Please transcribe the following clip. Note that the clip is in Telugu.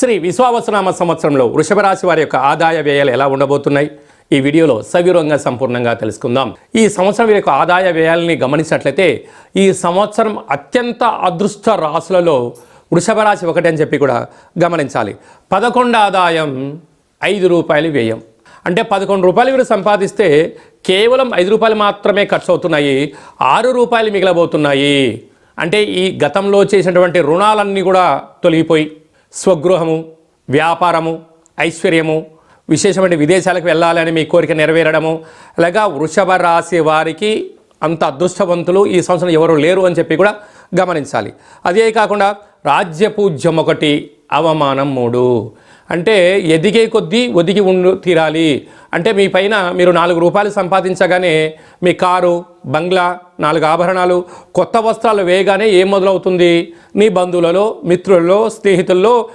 శ్రీ విశ్వావసనామ సంవత్సరంలో వృషభ రాశి వారి యొక్క ఆదాయ వ్యయాలు ఎలా ఉండబోతున్నాయి? ఈ వీడియోలో సవివరంగా సంపూర్ణంగా తెలుసుకుందాం. ఈ సంవత్సరం వీరి యొక్క ఆదాయ వ్యయాలని గమనించినట్లయితే ఈ సంవత్సరం అత్యంత అదృష్ట రాశులలో వృషభ రాశి ఒకటి అని చెప్పి కూడా గమనించాలి. పదకొండు ఆదాయం ఐదు రూపాయలు వ్యయం. అంటే పదకొండు రూపాయలు వీరు సంపాదిస్తే కేవలం ఐదు రూపాయలు మాత్రమే ఖర్చు అవుతున్నాయి ఆరు రూపాయలు మిగిలబోతున్నాయి. అంటే ఈ గతంలో చేసినటువంటి రుణాలన్నీ కూడా తొలగిపోయి స్వగృహము వ్యాపారము ఐశ్వర్యము విశేషమైన విదేశాలకు వెళ్ళాలని మీ కోరిక నెరవేరడము అలాగా వృషభ రాశి వారికి అంత అదృష్టవంతులు ఈ సంవత్సరం ఎవరు లేరు అని చెప్పి కూడా గమనించాలి. అదే కాకుండా రాజ్యపూజ్యం ఒకటి అవమానం మూడు. అంటే ఎదిగే కొద్దీ ఒదిగి ఉండు తీరాలి. అంటే మీ పైన మీరు నాలుగు రూపాయలు సంపాదించగానే మీ కారు బంగ్లా నాలుగు ఆభరణాలు కొత్త వస్త్రాలు వేయగానే ఏం మొదలవుతుంది? నీ బంధువులలో మిత్రులలో స్నేహితుల్లో